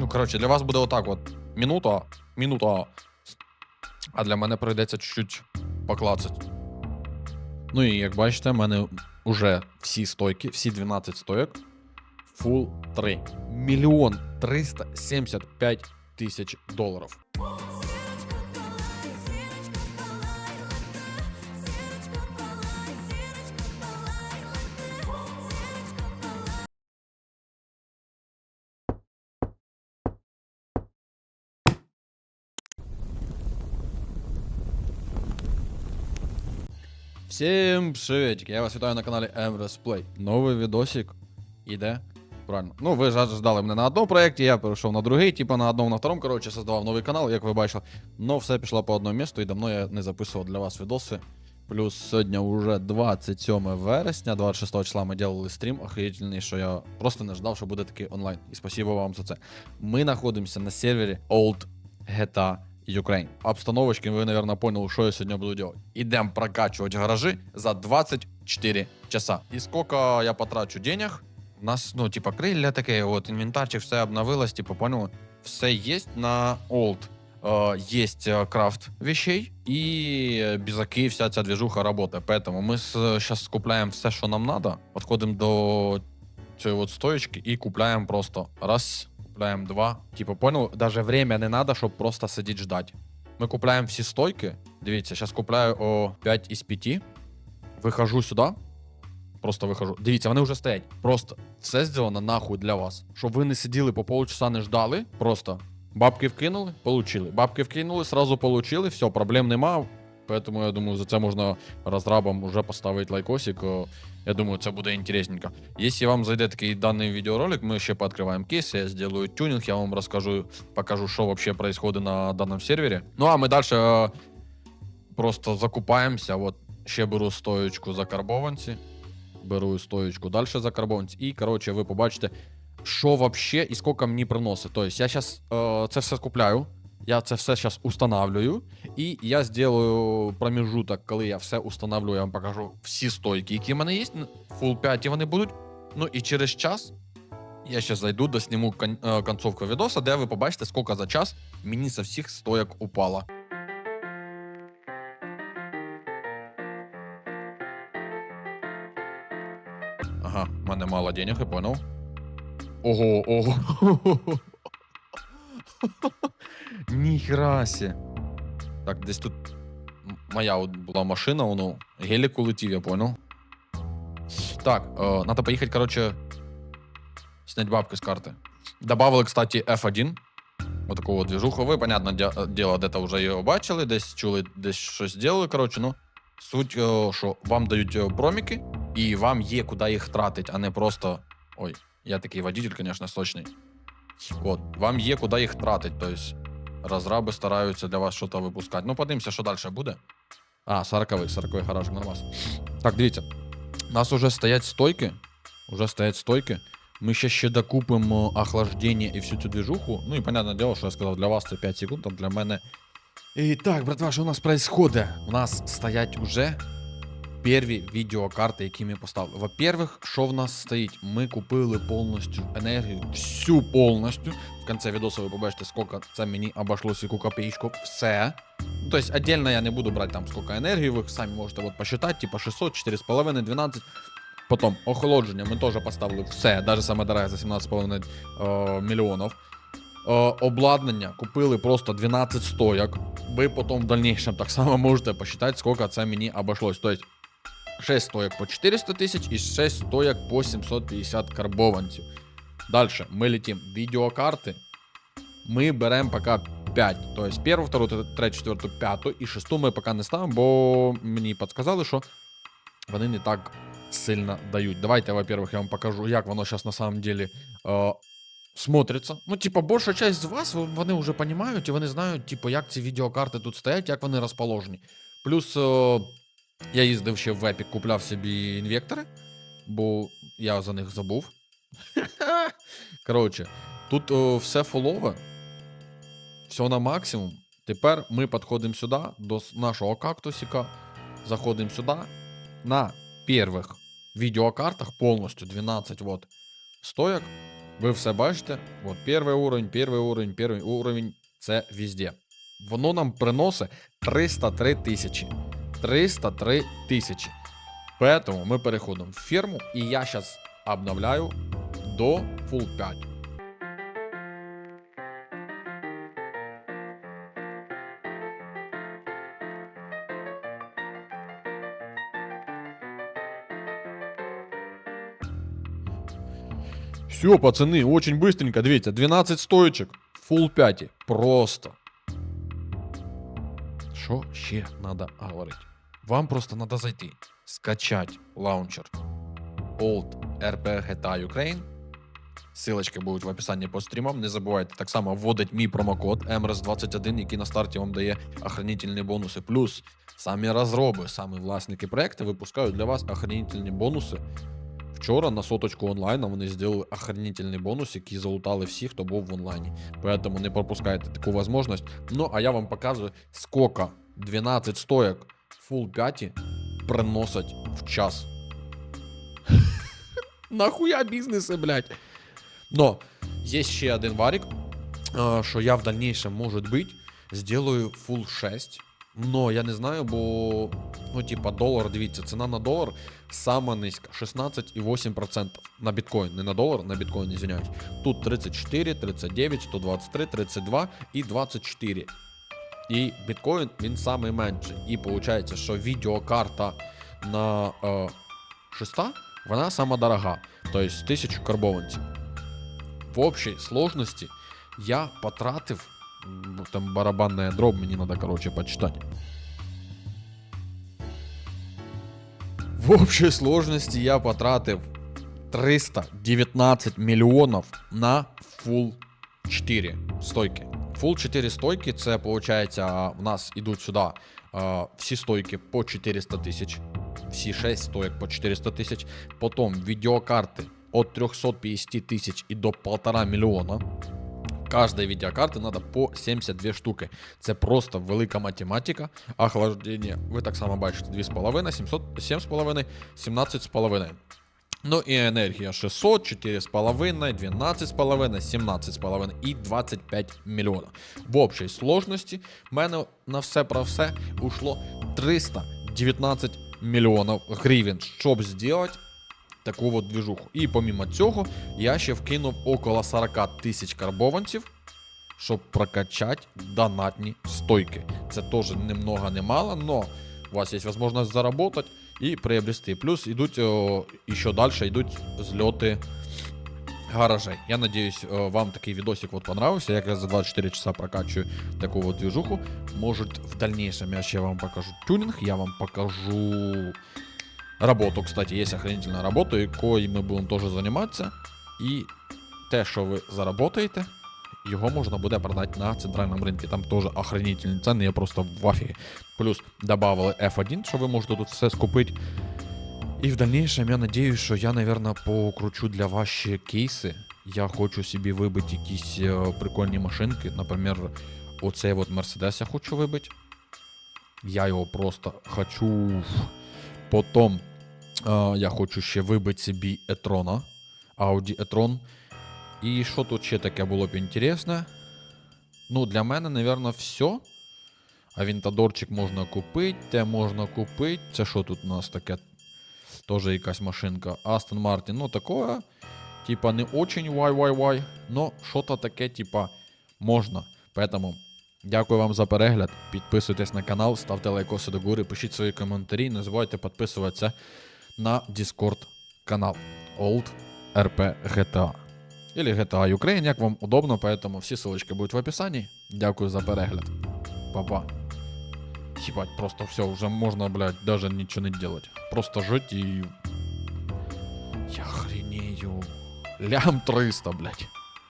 Ну, коротше, для вас буде отак: от Мінута, мінута. А для мене прийдеться чуть-чуть поклацати. Ну і як бачите, в мене вже всі стойки, всі 12 стойок. Full 3. Мільйон 375 тисяч доларів. Всім приветики, я вас вітаю на каналі Play. Новий відосик іде. Правильно. Ну, ви ждали мене на одному проєкті, я перейшов на другий, типа на одному, на второму, коротше, создавав новий канал, як ви бачили. Но все пішло по одному місту, і давно я не записував для вас відоси. Плюс сьогодні вже 27 вересня, 26 числа ми делали стрім, охуєтельний, що я просто не ждав, що буде такий онлайн. І спасибо вам за це. Ми знаходимося на сервері Old GTA Ukraine. Обстановочки, ви, наверное, поняли, що я сьогодні буду делать. Ідемо прокачувати гаражі за 24 часа. І скільки я потрачу денег, у нас, ну, типа, крилля таке, от, інвентарчик, все обновилось, типа, поняли? Все є на Old. Э, есть э, крафт вещей и э, безаки, вся ця движуха работает. Поэтому мы сейчас скупляем все, що нам надо, подходим до цієї от стоечки і купляємо просто раз, купляємо два. Типа, понял? Даже время не надо, щоб просто сидіти ждать. Ми купляємо всі стойки. Дивіться, зараз купляю о 5 із 5. Вихожу сюди. Просто вихожу. Дивіться, вони вже стоять. Просто все зроблено нахуй для вас. Щоб ви не сиділи по полчаса не ждали. Просто бабки вкинули, получили. Бабки вкинули, сразу получили, все, проблем нема. Поэтому я думаю, за це можна розрабам уже поставити лайкосик. Я думаю, це буде інтересненько. Якщо вам зайде такий даний відеоролик, ми ще пооткриваємо кейси, я зроблю тюнінг, я вам розкажу, покажу, що вообще происходит на даному сервері. Ну а ми далі просто закупаємося. От ще беру стоечку за карбованці. Беру стоечку далі за карбованці. І, коротше, ви побачите, що вообще і скільки мені приносить. Тобто я зараз це все купляю. Я це все зараз устанавливаю. І я зроблю проміжуток, коли я все установлю, я вам покажу всі стойки, які в мене є. Full 5 вони будуть. Ну і через час я ще зайду, досніму кон- е, концовку відоса, де ви побачите, скільки за час мені со всіх стояк упало. Ага, в мене мало денег, я понял. Ого, ого. Ніхера сі. Так, десь тут моя була машина, воно гелік улетів, я понял. Так, э, надо поехать, короче, снять бабки с карты. Добавили, кстати, F1. Вот такого вот понятне дя- дело, де-то вже його бачили, десь чули, десь щось зробили. Коротше, ну, суть, е, що вам дають е, проміки, і вам є куди їх тратити, а не просто. Ой, я такий водитель, конечно, сочний. От, вам є куди їх тратити. Тобто, розраби стараються для вас щось випускати. Ну, подивимося, що далі буде. А, 40-й, 40-й гаражик, нормас. Так, дивіться. У нас уже стоять стойки. Уже стоять стойки. Ми ще ще докупимо охлаждення і всю цю движуху. Ну і понятне дело, що я сказав, для вас це 5 секунд, а для мене. І так, братва, що у нас происходит? У нас стоять уже перві відеокарти, які ми поставили. Во-первых, що в нас стоїть? Ми купили повністю енергію, всю повністю. В кінці відео ви побачите, скільки це мені обошлося, яку копійку. Все. Ну, тобто, отдельно я не буду брати там скільки енергії, ви самі можете от посчитати, типа 600, 4,5, 12. Потім охолодження ми теж поставили все, навіть саме дороге за 17,5 е, мільйонів. Е, обладнання купили просто 12 стояк. Ви потім в дальнейшем так само можете посчитати, скільки це мені обошлось. Тобто 6 стояк по 400 тисяч і 6 стояк по 750 карбованців. Далі ми летим. Відеокарти. Ми беремо поки 5. Тобто першу, втору, третю, четверту, п'яту і шесту ми поки не ставимо, бо мені підказали, що вони не так сильно дають. Давайте, во-первых, я вам покажу, як воно зараз на самом деле е, смотриться. Ну, типа, більша часть з вас, в- вони вже розуміють і вони знають, типу, як ці відеокарти тут стоять, як вони розположені. Плюс е, я їздив ще в Epic, купляв собі інвектори, бо я за них забув. Коротше, тут е, все фолове, все на максимум. Тепер ми підходимо сюди до нашого кактусика, заходимо сюди. На перших відеокартах повністю 12 вот стояк. Ви все бачите. От перший уровень, перший уровень, перший уровень це везде. Воно нам приносить 303 тисячі. 303 тисячі. Поэтому ми переходимо в ферму, і я зараз обновляю до Full 5. Все, пацаны, очень быстренько, дивіться, 12 стоечек, Full 5. Просто. Що ще треба говорити? Вам просто треба зайти, скачати лаунчер Old RP GTA Ukraine. Силочки будуть в описанні по стрімам. Не забувайте так само вводить мій промокод MRS21, який на старті вам дає охранительні бонуси. Плюс самі розроби, самі власники проекту випускають для вас охранительні бонуси. Вчора на соточку онлайна вони зробили охранительний бонус, який залутали всі, хто був в онлайні. Поэтому не пропускайте таку можливість. Ну, а я вам показую, скільки 12 стоек Full 5 приносять в час. Нахуя бізнеси, блядь? Но є ще один варик, а, що я в дальнейшем, может быть, сделаю Full 6. Но я не знаю, бо, ну, типа, долар, дивіться, ціна на долар сама низька, 16,8% на біткоін, не на долар, на біткоін, извиняюсь. Тут 34, 39, 123, 32 і 24. І біткоін він самий менший. І виходить, що відеокарта на е, 6, вона сама дорога. Тобто 1000 карбованців. В общій сложності я потратив. м, Там барабанная дробь, мені треба, короче, почитати. В общей сложности я потратив 319 мільйонів на Full 4 стойки. Full 4 стойки, це виходить, в нас ідуть сюди а, всі стойки по 400 тисяч, всі 6 стоек по 400 тисяч. Потім відеокарти від 350 тисяч і до 1,5 мільйона. Каждой видеокарты надо по 72 штуки. Це просто велика математика. Охлаждення, ви так само бачите, 2,5, 700, 7,5, 17,5. Ну і енергія 600, 4,5, 12,5, 17,5 і 25 мільйона. В общій сложності в мене на все про все ушло 319 мільйонів гривень, щоб зробити таку от движуху. І помимо цього, я ще вкинув около 40 тисяч карбованців, щоб прокачати донатні стойки. Це теж не много, не мало, но у вас є можливість заработать і приобрести. Плюс йдуть о, ще далі йдуть зльоти гаражей. Я надіюсь, о, вам такий відосик вот понравився. Я за 24 часа прокачую таку вот движуху. Может, в дальнейшем я ще вам покажу тюнинг, я вам покажу работу, кстати, є охранительна робота, якою ми будемо теж займатися. І те, що ви заработаєте, його можна буде продати на центральному ринку. Там теж охранительні ціни, я просто в афігі. Плюс додали F1, що ви можете тут все скупити. І в дальнейшем я надіюсь, що я, наверное, покручу для вас кейси. Я хочу собі вибити якісь е, прикольні машинки. Наприклад, оцей от Mercedes я хочу вибити. Я його просто хочу. Потім е, я хочу ще вибити собі Етрона. Audi e-tron. І що тут ще таке було б інтересне? Ну, для мене, напевно, все. А вінтадорчик можна купити, те можна купити. Це що тут у нас таке? Тоже якась машинка. Астон Мартін. Ну, такое. Типа не очень вай-вай-вай. Но що-то таке, типа, можна. Поэтому дякую вам за перегляд. Підписуйтесь на канал, ставте лайкоси до гори, пишіть свої коментарі. Не забувайте підписуватися на Discord канал Old RP GTA. Или GTA Ukraine, як вам удобно, поэтому всі ссылочки будуть в описанні. Дякую за перегляд. Па-па. Ебать, просто все, уже можно, блядь, даже ничего не делать. Просто жить и... Я охренею. Лям 300, блядь.